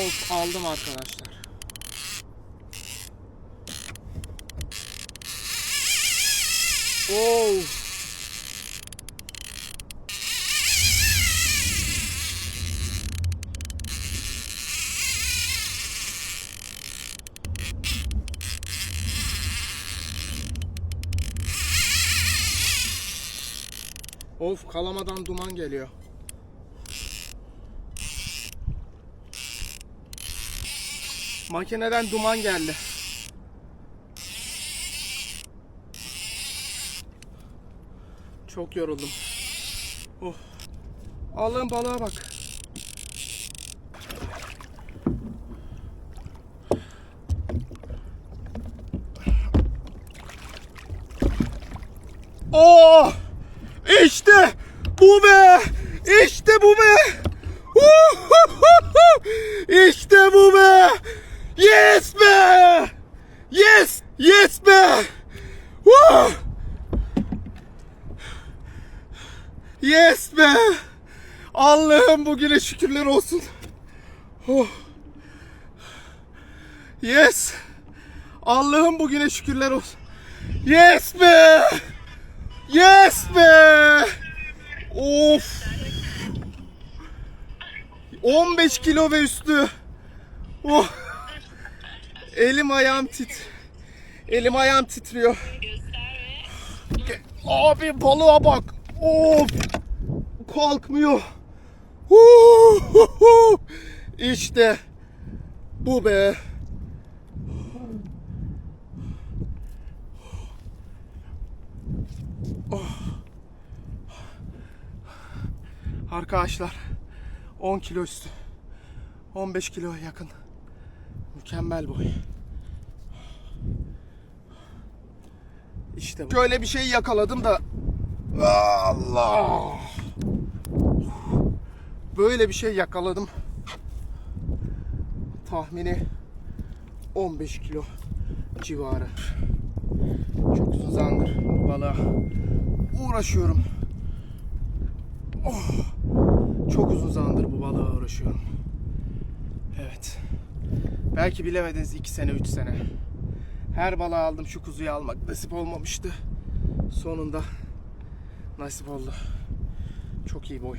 Of aldım arkadaşlar. Oh. Of kalamadan duman geliyor. Makineden duman geldi. Çok yoruldum. Oh. Allah'ın balığa bak. Oh! İşte bu be! İşte bu be! Uhuhuhu! İşte bu be! Yes be! Yes! Yes be! Woo! Yes be! Allah'ım bugüne şükürler olsun. Oh. Yes! Allah'ım bugüne şükürler olsun. Yes be! Yes be! Of! 15 kilo ve üstü. Oh! Elim ayağım tit. Elim ayağım titriyor. Abi balığa bak. Of! Kalkmıyor. İşte bu be. Arkadaşlar 10 kilo üstü. 15 kilo yakın. Mükemmel boy. İşte bu. Şöyle bir şey yakaladım da Allah. Böyle bir şey yakaladım. Tahmini 15 kilo civarı. Çok uzun bu balığa uğraşıyorum. Oh, çok uzun zamandır bu balığa uğraşıyorum. Evet. Belki bilemediniz 2 sene 3 sene. Her balığı aldım şu kuzuyu almak nasip olmamıştı. Sonunda nasip oldu. Çok iyi boy.